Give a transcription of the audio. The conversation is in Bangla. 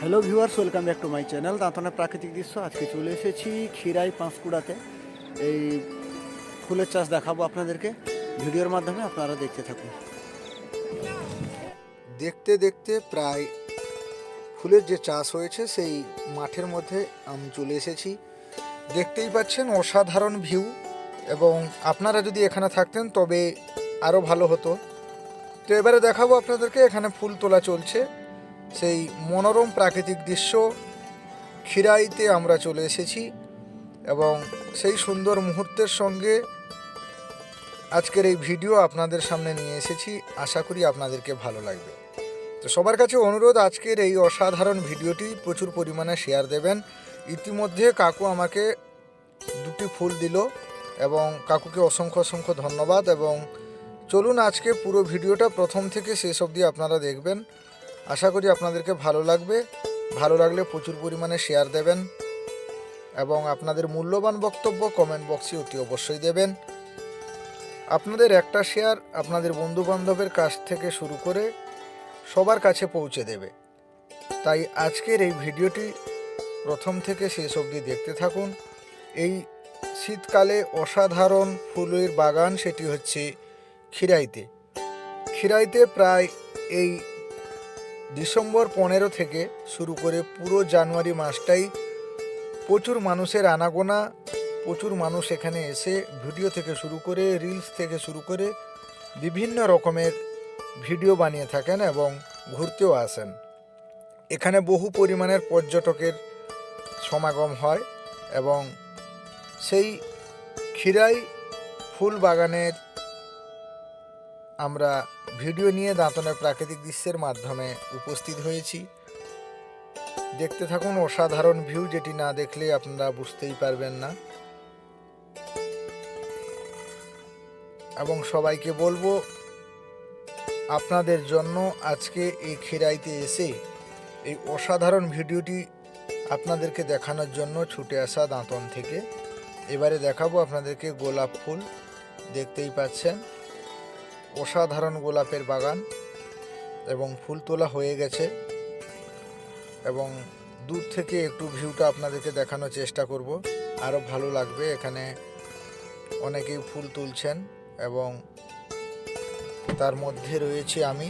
Hello viewers welcome back to my channel দাঁতনের প্রাকৃতিক দৃশ্য, আজকে চলে এসেছি ক্ষীরাই পাঁশকুড়াতে। এই ফুলের চাষ দেখাবো আপনাদেরকে। ভিডিওর মাধ্যমে আপনারা দেখতে থাকুন। দেখতে দেখতে প্রায় ফুলের যে চাষ হয়েছে, সেই মাঠের মধ্যে আমি চলে এসেছি। দেখতেই পাচ্ছেন অসাধারণ ভিউ এবং আপনারা যদি এখানে থাকতেন, তবে আরও ভালো হতো। তো এবারে দেখাবো আপনাদেরকে, এখানে ফুল তোলা চলছে। সেই মনোরম প্রাকৃতিক দৃশ্য খিরাইতে আমরা চলে এসেছি এবং সেই সুন্দর মুহূর্তের সঙ্গে আজকের এই ভিডিও আপনাদের সামনে নিয়ে এসেছি। আশা করি আপনাদেরকে ভালো লাগবে। তো সবার কাছে অনুরোধ, আজকের এই অসাধারণ ভিডিওটি প্রচুর পরিমাণে শেয়ার দেবেন। ইতিমধ্যে কাকু আমাকে দুটি ফুল দিল এবং কাকুকে অসংখ্য অসংখ্য ধন্যবাদ এবং চলুন আজকে পুরো ভিডিওটা প্রথম থেকে শেষ অবধি আপনারা দেখবেন। আশা করি আপনাদেরকে ভালো লাগবে। ভালো লাগলে প্রচুর পরিমাণে শেয়ার দেবেন এবং আপনাদের মূল্যবান বক্তব্য কমেন্ট বক্সে অতি অবশ্যই দেবেন। আপনাদের একটা শেয়ার আপনাদের বন্ধু বান্ধবের কাছ থেকে শুরু করে সবার কাছে পৌঁছে দেবে। তাই আজকের এই ভিডিওটি প্রথম থেকে শেষ অবধি দেখতে থাকুন। এই শীতকালে অসাধারণ ফুলের বাগান সেটি হচ্ছে খিরাইতে খিরাইতে প্রায় এই ডিসেম্বর পনেরো থেকে শুরু করে পুরো জানুয়ারি মাসটাই প্রচুর মানুষের আনাগোনা, প্রচুর মানুষ এখানে এসে ভিডিও থেকে শুরু করে রিলস থেকে শুরু করে বিভিন্ন রকমের ভিডিও বানিয়ে থাকেন এবং ঘুরতেও আসেন। এখানে বহু পরিমাণের পর্যটকের সমাগম হয় এবং সেই ক্ষীরাই ফুল বাগানের আমরা ভিডিও নিয়ে দাঁতনের প্রাকৃতিক দৃশ্যের মাধ্যমে উপস্থিত হয়েছি। দেখতে থাকুন অসাধারণ ভিউ যেটি না দেখলে আপনারা বুঝতেই পারবেন না। এবং সবাইকে বলব, আপনাদের জন্য আজকে এই খেরাইতে এসে এই অসাধারণ ভিডিওটি আপনাদেরকে দেখানোর জন্য ছুটে আসা দাঁতন থেকে। এবারে দেখাবো আপনাদেরকে গোলাপ ফুল, দেখতেই পাচ্ছেন। অসাধারণ গোলাপের বাগান এবং ফুল তোলা হয়ে গেছে এবং দূর থেকে একটু ভিউটা আপনাদেরকে দেখানোর চেষ্টা করব। আরও ভালো লাগবে এখানে অনেকেই ফুল তুলছেন এবং তার মধ্যে রয়েছে আমি